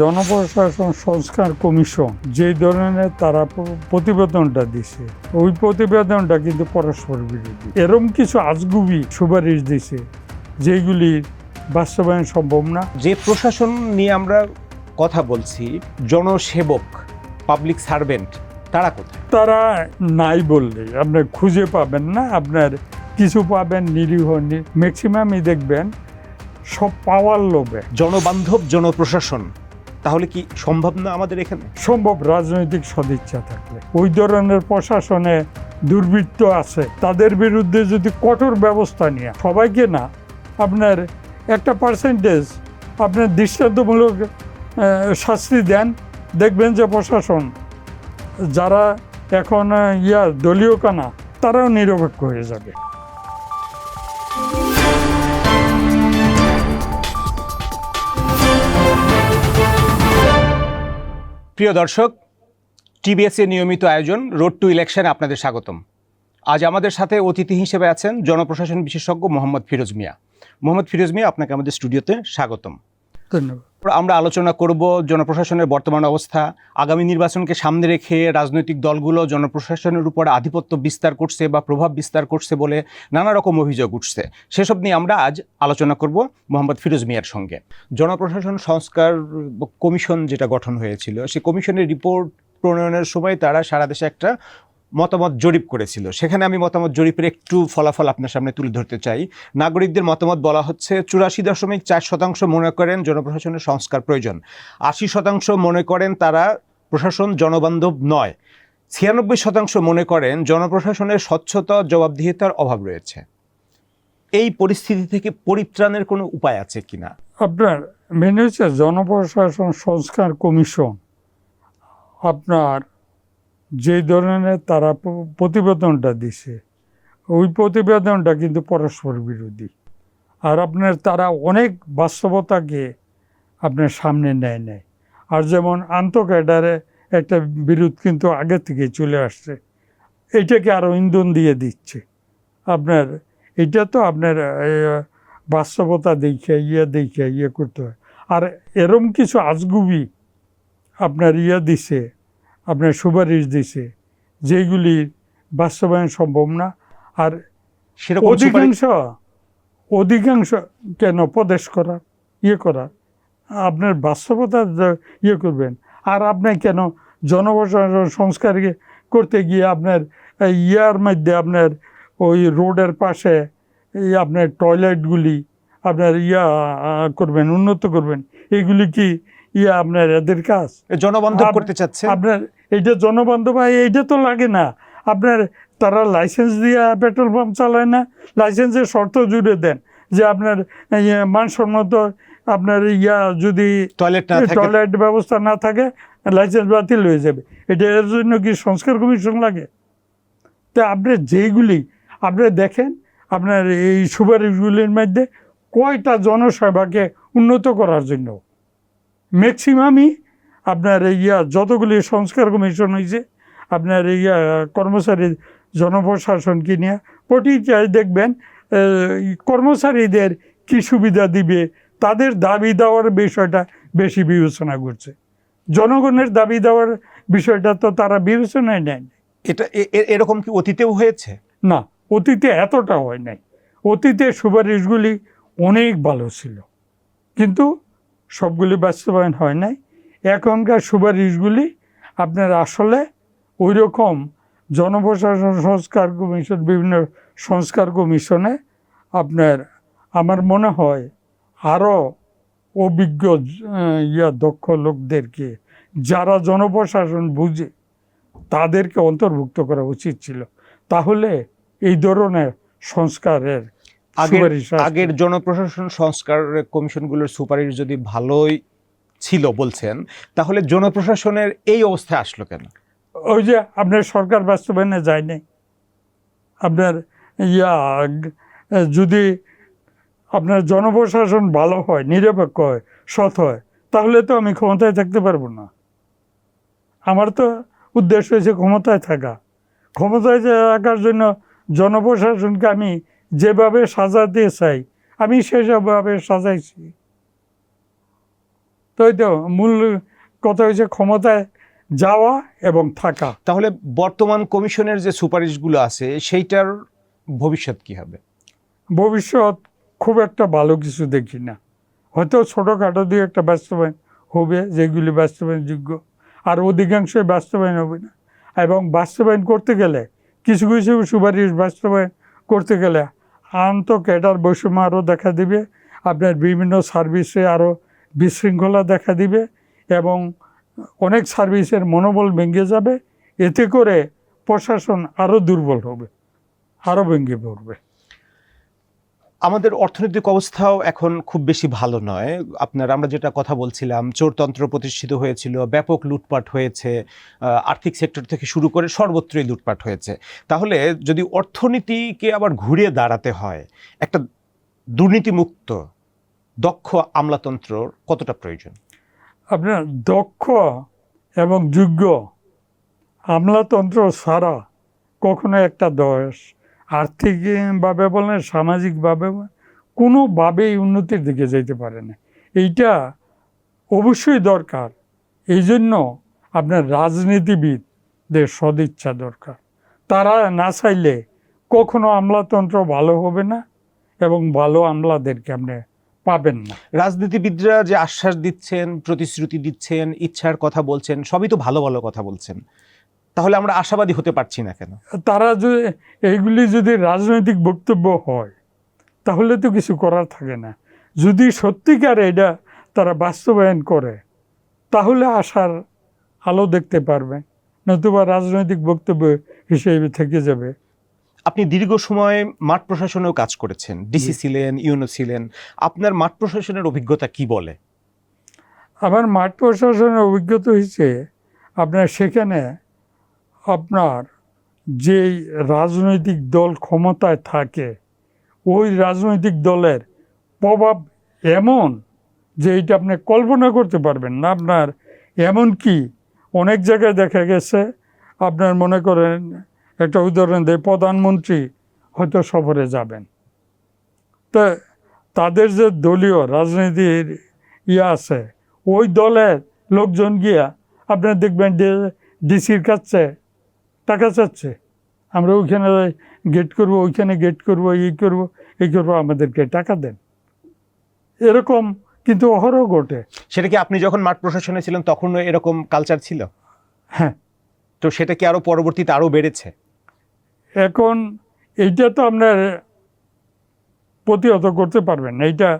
জনপ্রশাসন সংস্কার কমিশন যে ধরনের তারা প্রতিবেদনটা দিছে ওই প্রতিবেদনটা কিন্তু পরস্পর বিরোধী। এরম কিছু আজগুবি সুপারিশ দিছে যেগুলি বাস্তবায়ন সম্ভব না। যে প্রশাসন নিয়ে আমরা কথা বলছি জনসেবক পাবলিক সার্ভেন্ট তারা কোথায়? তারা নাই বললে আপনার খুঁজে পাবেন না আপনার কিছু পাবেন নিরীহ ম্যাক্সিমামই দেখবেন সব পাওয়ার লোভে। জনবান্ধব জনপ্রশাসন তাহলে কি সম্ভব না আমাদের এখানে? সম্ভব রাজনৈতিক সদিচ্ছা থাকলে। ওই ধরনের প্রশাসনে দুর্বৃত্ত আছে, তাদের বিরুদ্ধে যদি কঠোর ব্যবস্থা নিয়ে, সবাইকে না, আপনার একটা পার্সেন্টেজ আপনার দৃষ্টান্তমূলক শাস্তি দেন, দেখবেন যে প্রশাসন, যারা এখন ইয়া দলীয় কানা, তারাও নিরপেক্ষ হয়ে যাবে। প্রিয় দর্শক, টিবিএসের নিয়মিত আয়োজন রোড টু ইলেকশন আপনাদের স্বাগতম। আজ আমাদের সাথে অতিথি হিসেবে আছেন জনপ্রশাসন বিশেষজ্ঞ মোহাম্মদ ফিরোজ মিয়া। মোহাম্মদ ফিরোজ মিয়া, আপনাকে আমাদের স্টুডিওতে স্বাগতম। ধন্যবাদ। আমরা আলোচনা করব জনপ্রশাসনের বর্তমান অবস্থা। আগামী নির্বাচনকে সামনে রেখে রাজনৈতিক দলগুলো জনপ্রশাসনের উপর আধিপত্য বিস্তার করছে বা প্রভাব বিস্তার করছে বলে নানা রকম অভিযোগ উঠছে। সেসব নিয়ে আমরা আজ আলোচনা করব মোহাম্মদ ফিরোজ মিয়ার সঙ্গে। জনপ্রশাসন সংস্কার কমিশন যেটা গঠন হয়েছিল, সেই কমিশনের রিপোর্ট প্রণয়নের সময় তারা সারা দেশে একটা মতামত জরিপ করেছিল। সেখানে আমি মতামত জরিপের একটু ফলাফল আপনার সামনে তুলে ধরতে চাই। নাগরিকদের মতামত বলা হচ্ছে, চুরাশি দশমিক চার শতাংশ মনে করেন জনপ্রশাসনের সংস্কার প্রয়োজন। আশি শতাংশ মনে করেন তারা প্রশাসন জনবান্ধব নয়। ছিয়ানব্বই শতাংশ মনে করেন জনপ্রশাসনের স্বচ্ছতা, জবাবদিহিতার অভাব রয়েছে। এই পরিস্থিতি থেকে পরিত্রাণের কোনো উপায় আছে কিনা? আপনার মেনে হচ্ছে জনপ্রশাসন সংস্কার কমিশন। আপনার যে ধরনের তারা প্রতিবেদনটা দিছে, ওই প্রতিবেদনটা কিন্তু পরস্পর বিরোধী। আর আপনার তারা অনেক বাস্তবতাকে আপনার সামনে নেয় নেয় আর যেমন আন্তঃক্যাডারে একটা বিরোধ কিন্তু আগে থেকে চলে আসছে, এটাকে আরও ইন্ধন দিয়ে দিচ্ছে। আপনার, এটা তো আপনার বাস্তবতা দেখে ইয়ে দেখে ইয়ে করতে হয়। আর এরম কিছু আজগুবি আপনার ইয়ে দিছে আপনার সুপারিশ দিছে। যেগুলি বাস্তবায়ন সম্ভব না। আর অধিকাংশ অধিকাংশ কেন প্রদেশ করার ইয়ে করার? আপনার বাস্তবতা ইয়ে করবেন। আর আপনি কেন জনপ্রশাসন সংস্কার করতে গিয়ে আপনার ইয়ার মধ্যে আপনার ওই রোডের পাশে এই আপনার টয়লেটগুলি আপনার ইয়া করবেন উন্নত করবেন। এগুলি কি ইয়া আপনার এদের কাজ। জনবান্ধব করতে চাচ্ছে? আপনার এইটা জনবান্ধব এইটা তো লাগে না। আপনার তারা লাইসেন্স দিয়ে পেট্রোল পাম্প চালায় না লাইসেন্সের শর্ত জুড়ে দেন যে আপনার ইয়ে, মানসম্মত আপনার ইয়া যদি টয়লেট টয়লেট ব্যবস্থা না থাকে লাইসেন্স বাতিল হয়ে যাবে। এটা এর জন্য কি সংস্কার কমিশন লাগে? তা আপনি যেইগুলি আপনি দেখেন আপনার এই সুপারিশগুলির মধ্যে কয়টা জনসেবাকে উন্নত করার জন্য? ম্যাক্সিমামই আপনার ইয়া যতগুলি সংস্কার কমিশন হয়েছে আপনার ইয়া কর্মচারী জনপ্রশাসনকে নিয়ে প্রতিটায় দেখবেন কর্মচারীদের কি সুবিধা দিবে তাদের দাবি দেওয়ার বিষয়টা বেশি বিবেচনা করছে। জনগণের দাবি দেওয়ার বিষয়টা তো তারা বিবেচনায় নেয় এটা এরকম কি অতীতেও হয়েছে? না অতীতে এতটা হয় নাই। অতীতে সুপারিশগুলি অনেক ভালো ছিল। কিন্তু সবগুলি বাস্তবায়ন হয় নাই। এখনকার সুপারিশগুলি আপনার আসলে ওই রকম জনপ্রশাসন সংস্কার কমিশন, বিভিন্ন সংস্কার কমিশনে আপনার, আমার মনে হয় আরও অভিজ্ঞ ইয়া দক্ষ লোকদেরকে, যারা জনপ্রশাসন বুঝে, তাদেরকে অন্তর্ভুক্ত করা উচিত ছিল। তাহলে এই ধরনের সংস্কারের আগের আগের জনপ্রশাসন সংস্কার কমিশনগুলোর সুপারিশ যদি ভালোই ছিল বলছেন তাহলে জনপ্রশাসনের এই অবস্থায় আসলো কেন? ওই যে আপনার সরকার বাস্তবায়নে যায় নাই আপনার ইয়া যদি আপনার জনপ্রশাসন ভালো হয় নিরপেক্ষ হয় সৎ হয় তাহলে তো আমি ক্ষমতায় থাকতে পারব না। আমার তো উদ্দেশ্য হয়েছে ক্ষমতায় থাকা। ক্ষমতায় থাকার জন্য জনপ্রশাসনকে আমি যেভাবে সাজাতে চাই আমি সেসবভাবে সাজাইছি। তো ওই তো মূল কথা হয়েছে ক্ষমতায় যাওয়া এবং থাকা। তাহলে বর্তমান কমিশনের যে সুপারিশগুলো আছে সেইটার ভবিষ্যৎ কি হবে? ভবিষ্যৎ খুব একটা ভালো কিছু দেখি না। হয়তো ছোটোখাটো দিয়ে একটা বাস্তবায়ন হবে যেগুলি বাস্তবায়নযোগ্য আর অধিকাংশই বাস্তবায়ন হবে না। এবং বাস্তবায়ন করতে গেলে কিছু কিছু সুপারিশ বাস্তবায়ন করতে গেলে আন্ত ক্যাডার বৈষম্য আরও দেখা দিবে, আপনার বিভিন্ন সার্ভিসে আরও বিশৃঙ্খলা দেখা দিবে এবং অনেক সার্ভিসের মনোবল ভেঙে যাবে। এতে করে প্রশাসন আরও দুর্বল হবে, আরও ভেঙে পড়বে। আমাদের অর্থনৈতিক অবস্থাও এখন খুব বেশি ভালো নয়। আপনার, আমরা যেটা কথা বলছিলাম, চোরতন্ত্র প্রতিষ্ঠিত হয়েছিল, ব্যাপক লুটপাট হয়েছে আর্থিক সেক্টর থেকে শুরু করে সর্বত্রই লুটপাট হয়েছে। তাহলে যদি অর্থনীতিকে আবার ঘুরিয়ে দাঁড়াতে হয়, একটা দুর্নীতিমুক্ত, দক্ষ আমলাতন্ত্রর কতটা প্রয়োজন? আপনার, দক্ষ এবং যোগ্য আমলাতন্ত্র ছাড়া কখনো একটা দেশ আর্থিকভাবে বলেন, সামাজিকভাবে কোনোভাবেই উন্নতির দিকে যেতে পারে না। এইটা অবশ্যই দরকার। এই জন্য আপনার রাজনীতিবিদদের সদিচ্ছা দরকার। তারা না চাইলে কখনো আমলাতন্ত্র ভালো হবে না এবং ভালো আমলাদেরকে আপনি পাবেন না। রাজনীতিবিদরা যে আশ্বাস দিচ্ছেন, প্রতিশ্রুতি দিচ্ছেন, ইচ্ছার কথা বলছেন, সবই তো ভালো ভালো কথা বলছেন। তাহলে আমরা আশাবাদী হতে পারছি না কেন? তারা যদি এইগুলি যদি রাজনৈতিক বক্তব্য হয় তাহলে তো কিছু করার থাকে না। যদি সত্যিকার এটা তারা বাস্তবায়ন করে তাহলে আশার আলো দেখতে পারবে নতুবা রাজনৈতিক বক্তব্য হিসেবে থেকে যাবে। আপনি দীর্ঘ সময় মাঠ প্রশাসনেও কাজ করেছেন। ডিসি ছিলেন ইউনো ছিলেন। আপনার মাঠ প্রশাসনের অভিজ্ঞতা কি বলে? আমার মাঠ প্রশাসনের অভিজ্ঞতা হয়েছে আপনার সেখানে আপনার যেই রাজনৈতিক দল ক্ষমতায় থাকে, ওই রাজনৈতিক দলের প্রভাব এমন যে এটা আপনি কল্পনা করতে পারবেন না। আপনার এমন কি অনেক জায়গায় দেখা গেছে, আপনার মনে করেন একটা উদাহরণ দেয় প্রধানমন্ত্রী হয়তো সফরে যাবেন। তা তাদের যে দলীয় রাজনীতির ইয়ে আছে, ওই দলের লোকজন গিয়া আপনার দেখবেন ডিসির কাছে টাকা চাচ্ছে। আমরা ওইখানে গেট করব ওইখানে গেট করব এই করব এই করব আমাদেরকে টাকা দেন। এরকম কিন্তু অহরহ ঘটে। সেটা কি আপনি যখন মাঠ প্রশাসনে ছিলেন তখনও এরকম কালচার ছিল? হ্যাঁ। তো সেটা কি আরও পরবর্তীতে আরও বেড়েছে? এখন এইটা তো আপনার প্রতিহত করতে পারবেন না এইটা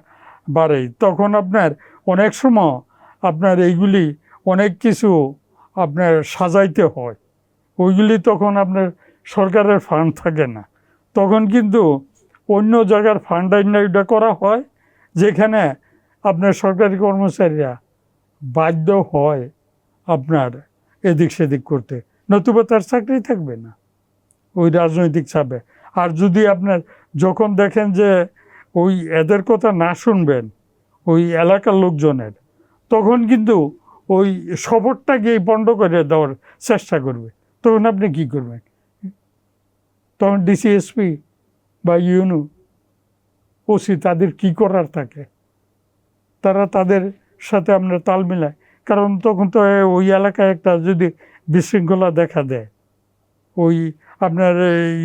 বাড়েই। তখন আপনার অনেক সময় আপনার এইগুলি অনেক কিছু আপনার সাজাইতে হয়। ওইগুলি তখন আপনার সরকারের ফান্ড থাকে না। তখন কিন্তু অন্য জায়গার ফান্ড এটা করা হয়, যেখানে আপনার সরকারি কর্মচারীরা বাধ্য হয় আপনার এদিক সেদিক করতে। নতুবা তার চাকরি থাকবে না ওই রাজনৈতিক চাপে। আর যদি আপনার যখন দেখেন যে ওই এদের কথা না শুনবেন, ওই এলাকার লোকজনের, তখন কিন্তু ওই সফরটাকে বন্ধ করে দেওয়ার চেষ্টা করবে। তখন আপনি কী করবেন? তখন ডিসিএসপি বা ইউনু, ওসি তাদের কি করার থাকে? তারা তাদের সাথে আপনার তাল মিলায়। কারণ তখন তো ওই এলাকায় একটা যদি বিশৃঙ্খলা দেখা দেয়, ওই আপনার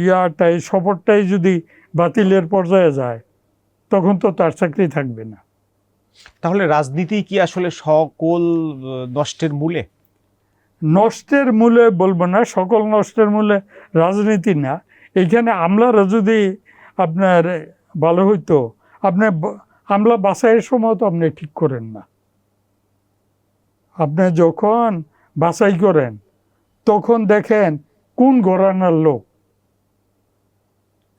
ইয়াটাই, সফরটাই যদি বাতিলের পর্যায়ে যায়, তখন তো তার চাকরি থাকবে না। তাহলে রাজনীতি কি আসলে সকল নষ্টের মূলে? নষ্টের মূলে বলব না, সকল নষ্টের মূলে রাজনীতি না। এইখানে আমলারা যদি আপনার ভালো হইতো আপনার ব- আমলা বাছাইয়ের সময় তো আপনি ঠিক করেন না। আপনি যখন বাছাই করেন, তখন দেখেন কোন ঘরানার লোক।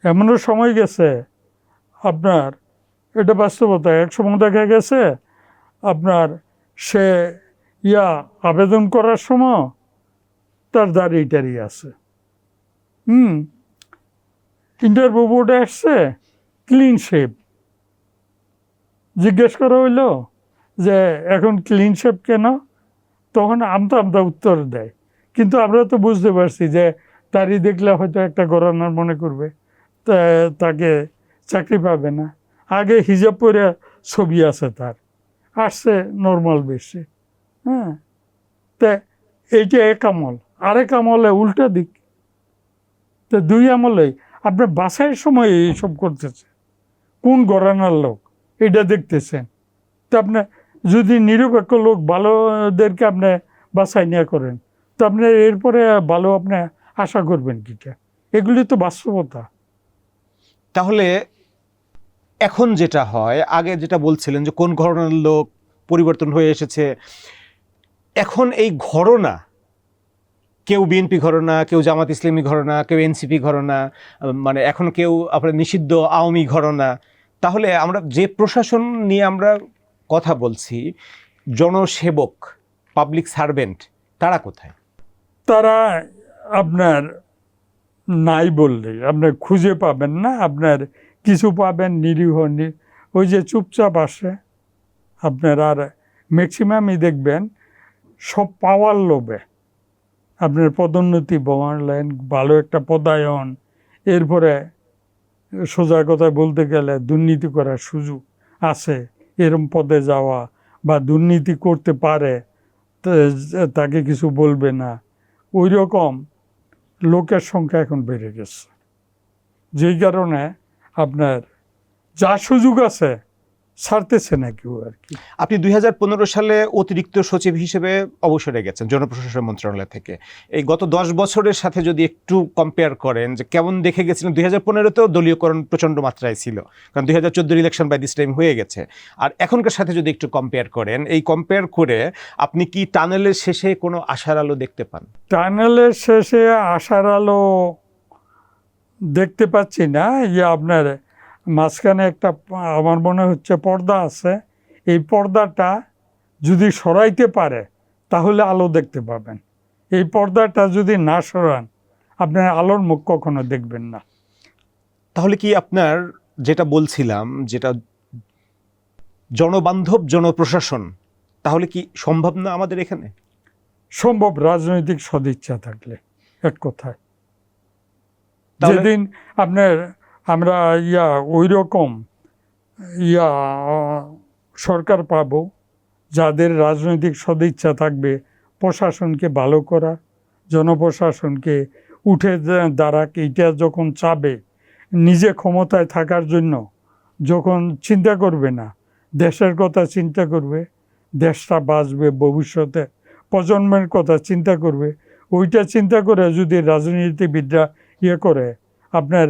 এমনও সময় গেছে, আপনার এটা বাস্তবতা, এক সময় দেখা গেছে, আপনার সে ইয়া আবেদন করার সময় তার দাঁড়িয়ে টাড়িয়ে আছে। হুম? ইন্টারভিউ বোর্ডে আসছে ক্লিন শেপ জিজ্ঞেস করা হইল যে, এখন ক্লিন শেপ কেন? তখন আমতা আমতা উত্তর দেয়। কিন্তু আমরা তো বুঝতে পারছি যে তারই দেখলে হয়তো একটা গরানার মনে করবে তাকে চাকরি পাবে না। আগে হিজাব পরে ছবি আছে তার। আসছে নর্মাল বেশি হ্যাঁ। তা এইটা এক আমল আরেক আমলে উল্টা দিক। তো, দুই আমলে আপনার বাসায় সময় এইসব করতেছে কোন গরানার লোক? এটা দেখতেছেন। তো আপনার যদি নিরপেক্ষ লোক ভালোদেরকে আপনি বাসায় নিয়ে করেন, তো আপনার এরপরে ভালো আপনি আশা করবেন কিটা? এগুলি তো বাস্তবতা। তাহলে এখন যেটা হয়, আগে যেটা বলছিলেন যে কোন ঘটনার লোক পরিবর্তন হয়ে এসেছে এখন এই ঘটনা কেউ বিএনপি ঘটনা কেউ জামাত ইসলামী ঘটনা কেউ এনসিপি ঘটনা মানে এখন কেউ আপনার নিষিদ্ধ আওয়ামী ঘটনা তাহলে আমরা যে প্রশাসন নিয়ে আমরা কথা বলছি, জনসেবক পাবলিক সার্ভেন্ট তারা কোথায়? তারা আপনার নাই বললে, আপনার খুঁজে পাবেন না, আপনার কিছু পাবেন নিরীহ ওই যে চুপচাপ আসে, আপনার আর ম্যাক্সিমামই দেখবেন সব পাওয়ার লোভে। আপনার পদোন্নতি বাড়লেন ভালো একটা পদায়ন, এরপরে সোজা কথা বলতে গেলে দুর্নীতি করার সুযোগ আছে, এরম পদে যাওয়া বা দুর্নীতি করতে পারে তাকে কিছু বলবে না। ওই রকম লোকের সংখ্যা এখন বেড়ে গেছে। যেই কারণে আপনার যা সুযোগ আছে ছাড়তেছে না কেউ আর কি? আপনি দু হাজার পনেরো সালে অতিরিক্ত সচিব হিসেবে অবসরে গেছেন জনপ্রশাসন মন্ত্রণালয় থেকে। এই গত দশ বছরের সাথে যদি একটু কম্পেয়ার করেন যে কেমন দেখে গেছিলেন দুই হাজার পনেরোতেও দলীয়করণ প্রচণ্ড মাত্রায় ছিল কারণ দুই হাজার চোদ্দোর ইলেকশন বাই দিস টাইম হয়ে গেছে। আর এখনকার সাথে যদি একটু কম্পেয়ার করেন এই কম্পেয়ার করে আপনি কি টানেলের শেষে কোনো আশার আলো দেখতে পান? টানেলের শেষে আশার আলো দেখতে পাচ্ছি না যে আপনার। মাঝখানে একটা আমার মনে হচ্ছে পর্দা আছে। এই পর্দাটা যদি সরাইতে পারে তাহলে আলো দেখতে পাবেন। এই পর্দাটা যদি না সরান আপনার আলোর মুখ কখনো দেখবেন না। তাহলে কি আপনার যেটা বলছিলাম যেটা জনবান্ধব জনপ্রশাসন তাহলে কি সম্ভব না আমাদের এখানে? সম্ভব রাজনৈতিক সদিচ্ছা থাকলে এক কথায়। যেদিন আপনার আমরা ইয়া ওই রকম ইয়া সরকার পাব যাদের রাজনৈতিক সদিচ্ছা থাকবে প্রশাসনকে ভালো করা, জনপ্রশাসনকে উঠে দাঁড়াক, এইটা যখন চাবে নিজে ক্ষমতায় থাকার জন্য যখন চিন্তা করবে না, দেশের কথা চিন্তা করবে, দেশটা বাঁচবে ভবিষ্যতে, প্রজন্মের কথা চিন্তা করবে, ওইটা চিন্তা করে যদি রাজনীতিবিদরা ইয়ে করে, আপনার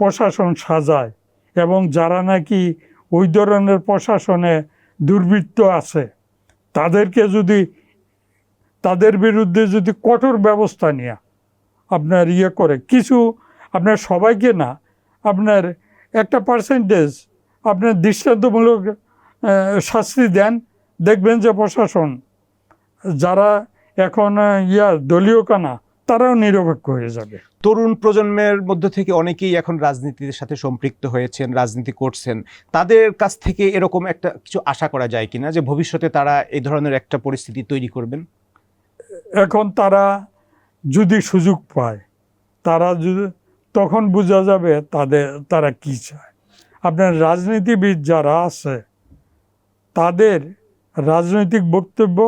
প্রশাসন সাজায় এবং যারা নাকি ওই ধরনের প্রশাসনে দুর্বৃত্ত আছে, তাদেরকে যদি, তাদের বিরুদ্ধে যদি কঠোর ব্যবস্থা নেওয়া আপনার ইয়ে করে, কিছু আপনার সবাইকে না, আপনার একটা পার্সেন্টেজ আপনার দৃষ্টান্তমূলক শাস্তি দেন, দেখবেন যে প্রশাসন, যারা এখন ইয়া, দলীয় কানা তারাও নিরপেক্ষ হয়ে যাবে। তরুণ প্রজন্মের মধ্য থেকে অনেকেই এখন রাজনীতির সাথে সম্পৃক্ত হয়েছেন রাজনীতি করছেন। তাদের কাছ থেকে এরকম একটা কিছু আশা করা যায় কিনা যে ভবিষ্যতে তারা এই ধরনের একটা পরিস্থিতি তৈরি করবেন? এখন তারা যদি সুযোগ পায় তারা যদি তখন বোঝা যাবে তাদের তারা কি চায়। আপনার রাজনীতিবিদ যারা আছে তাদের রাজনৈতিক বক্তব্য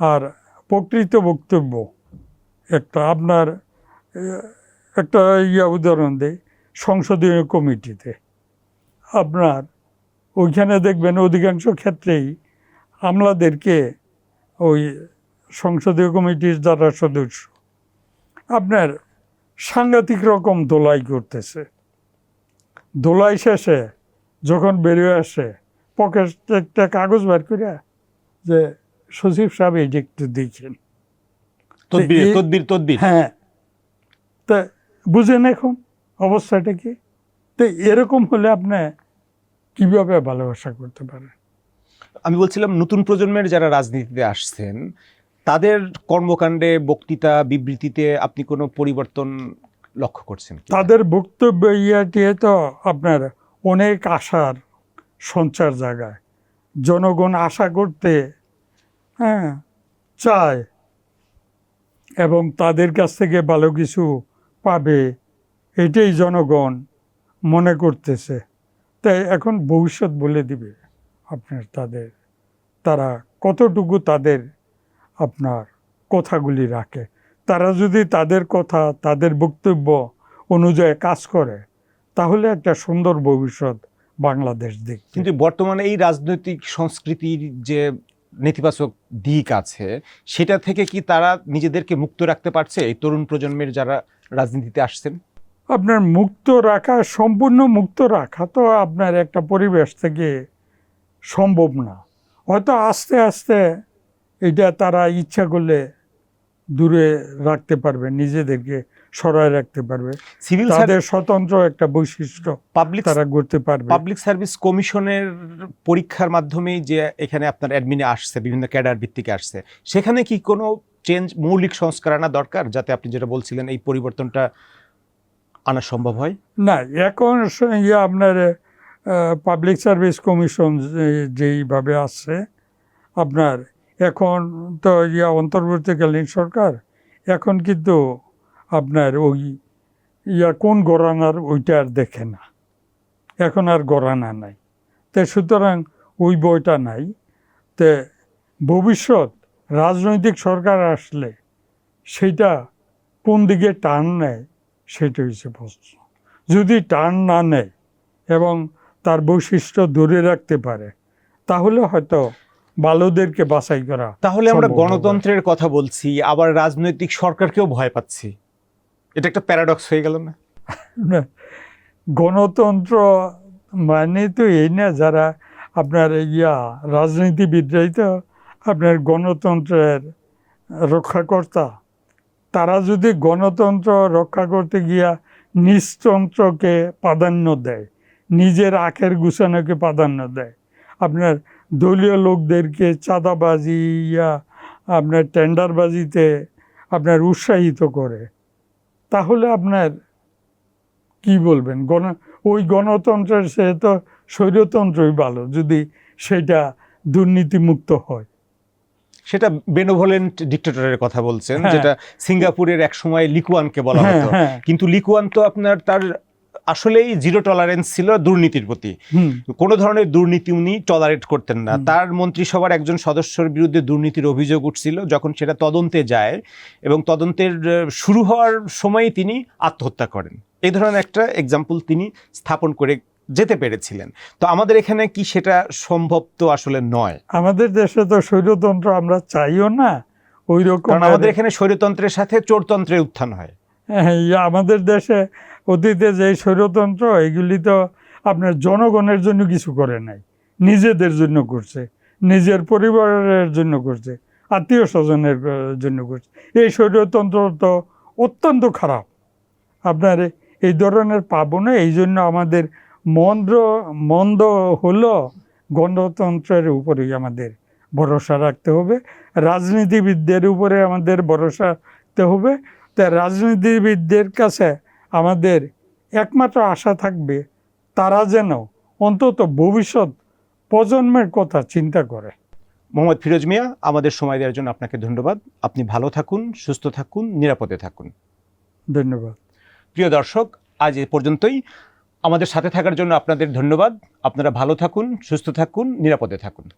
আর প্রকৃত বক্তব্য একটা আপনার একটা ইয়া উদাহরণ দেয় সংসদীয় কমিটিতে। আপনার, ওইখানে দেখবেন অধিকাংশ ক্ষেত্রেই আমলাদেরকে ওই সংসদীয় কমিটির যারা সদস্য, আপনার সাংঘাতিক রকম দোলাই করতেছে। দোলাই শেষে যখন বেরিয়ে আসে, পকেট একটা কাগজ বার করে যে সচিব সাহেব একটু দেখেন। তদবির এই- তদবির তদবির। হ্যাঁ। তা বুঝেন এখন অবস্থাটা কি? তো এরকম হলে আপনি কীভাবে ভালোবাসা করতে পারেন? আমি বলছিলাম নতুন প্রজন্মের যারা রাজনীতিতে আসছেন তাদের কর্মকাণ্ডে বক্তৃতা বিবৃতিতে আপনি কোনো পরিবর্তন লক্ষ্য করছেন তাদের বক্তব্য ইয়াটিয়ে তো আপনার অনেক আশার সঞ্চার জায়গায়। জনগণ আশা করতে হ্যাঁ চায়। এবং তাদের কাছ থেকে ভালো কিছু পাবে, এটাই জনগণ মনে করতেছে। তাই এখন ভবিষ্যৎ বলে দিবে আপনার তাদের। তারা কতটুকু তাদের আপনার কথাগুলি রাখে। তারা যদি তাদের কথা, তাদের বক্তব্য অনুযায়ী কাজ করে, তাহলে একটা সুন্দর ভবিষ্যৎ বাংলাদেশ দেখবে। কিন্তু বর্তমানে এই রাজনৈতিক সংস্কৃতির যে নেতিবাচক দিক আছে, সেটা থেকে কি তারা নিজেদেরকে মুক্ত রাখতে পারছে এই তরুণ প্রজন্মের যারা রাজনীতিতে আসছেন? আপনার মুক্ত রাখা, সম্পূর্ণ মুক্ত রাখা তো আপনার একটা পরিবেশ থেকে সম্ভব না। হয়তো আস্তে আস্তে এটা তারা ইচ্ছা করলে দূরে রাখতে পারবে নিজেদেরকে। সরায় রাখতে পারবে। সিভিল তাদের স্বতন্ত্র একটা বৈশিষ্ট্য পাবলিক তারা করতে পারবে। পাবলিক সার্ভিস কমিশনের পরীক্ষার মাধ্যমেই যে এখানে আপনার অ্যাডমিনে আসছে বিভিন্ন ক্যাডার ভিত্তিকে আসছে সেখানে কি কোনো চেঞ্জ মৌলিক সংস্কার আনা দরকার? যাতে আপনি যেটা বলছিলেন এই পরিবর্তনটা আনা সম্ভব হয়? না এখন ইয়ে আপনার পাবলিক সার্ভিস কমিশন যেইভাবে আসছে আপনার এখন তো ইয়া অন্তর্বর্তীকালীন সরকার এখন কিন্তু আপনার ওই ইয়া কোন গড়ানার ওইটা আর দেখে না। এখন আর গড়ানা নাই। তো সুতরাং ওই বইটা নাই। তে ভবিষ্যৎ রাজনৈতিক সরকার আসলে সেটা কোন দিকে টান নেয় সেটা হচ্ছে প্রশ্ন। যদি টার্ন না নেয় এবং তার বৈশিষ্ট্য ধরে রাখতে পারে তাহলে হয়তো ভালোদেরকে বাছাই করা তাহলে আমরা গণতন্ত্রের কথা বলছি আবার রাজনৈতিক সরকারকেও ভয় পাচ্ছি। এটা একটা প্যারাডক্স হয়ে গেল না? গণতন্ত্র মানে তো এই না যারা আপনার ইয়া রাজনীতিবিদরাই তো আপনার গণতন্ত্রের রক্ষাকর্তা। তারা যদি গণতন্ত্র রক্ষা করতে গিয়া নিজতন্ত্রকে প্রাধান্য দেয়, নিজের আখের গুছানোকে প্রাধান্য দেয়, আপনার দলীয় লোকদেরকে চাঁদাবাজি, ইয়া আপনার টেন্ডারবাজিতে আপনার উৎসাহিত করে তাহলে আপনার কি বলবেন? গণ ওই গণতন্ত্রের সে তো স্বৈরতন্ত্রই ভালো যদি সেটা দুর্নীতিমুক্ত হয়। সেটা বেনোভলেন্ট ডিক্টেটরের কথা বলছেন হ্যাঁ। যেটা সিঙ্গাপুরের এক সময় লিকুয়ানকে বলা হ্যাঁ হতো। হ্যাঁ। কিন্তু লিকুয়ান তো আপনার তার আসলেই জিরো টলারেন্স ছিল দুর্নীতির প্রতি। কোনো ধরনের দুর্নীতি উনি টলারেট করতেন না। তার মন্ত্রিসভার একজন সদস্যর বিরুদ্ধে দুর্নীতির অভিযোগ উঠছিল যখন সেটা তদন্তে যায় এবং তদন্তের শুরু হওয়ার সময়ই তিনি আত্মহত্যা করেন। এই ধরনের একটা এক্সাম্পল তিনি স্থাপন করে যেতে পেরেছিলেন। তো আমাদের এখানে কি সেটা সম্ভব তো আসলে নয়? আমাদের দেশে তো স্বৈরতন্ত্র আমরা চাইও না। ওই রকম আমাদের এখানে স্বৈরতন্ত্রের সাথে চোরতন্ত্রের উত্থান হয়। হ্যাঁ, আমাদের দেশে অতীতে যে স্বৈরতন্ত্র, এগুলি তো আপনার জনগণের জন্য কিছু করে নাই, নিজেদের জন্য করছে, নিজের পরিবারের জন্য করছে, আত্মীয় স্বজনের জন্য করছে। এই স্বৈরতন্ত্র তো অত্যন্ত খারাপ। আপনার এই ধরনের পাবো না এই জন্য আমাদের মন্দ মন্দ হলো গণতন্ত্রের উপরেই আমাদের ভরসা রাখতে হবে, রাজনীতিবিদদের উপরে আমাদের ভরসা রাখতে হবে। তা রাজনীতিবিদদের কাছে আমাদের একমাত্র আশা থাকবে তারা যেন অন্তত ভবিষ্যৎ প্রজন্মের কথা চিন্তা করে। মোহাম্মদ ফিরোজ মিয়া আমাদের সময় দেওয়ার জন্য আপনাকে ধন্যবাদ। আপনি ভালো থাকুন সুস্থ থাকুন নিরাপদে থাকুন। ধন্যবাদ। প্রিয় দর্শক আজ এ পর্যন্তই। আমাদের সাথে থাকার জন্য আপনাদের ধন্যবাদ। আপনারা ভালো থাকুন সুস্থ থাকুন নিরাপদে থাকুন।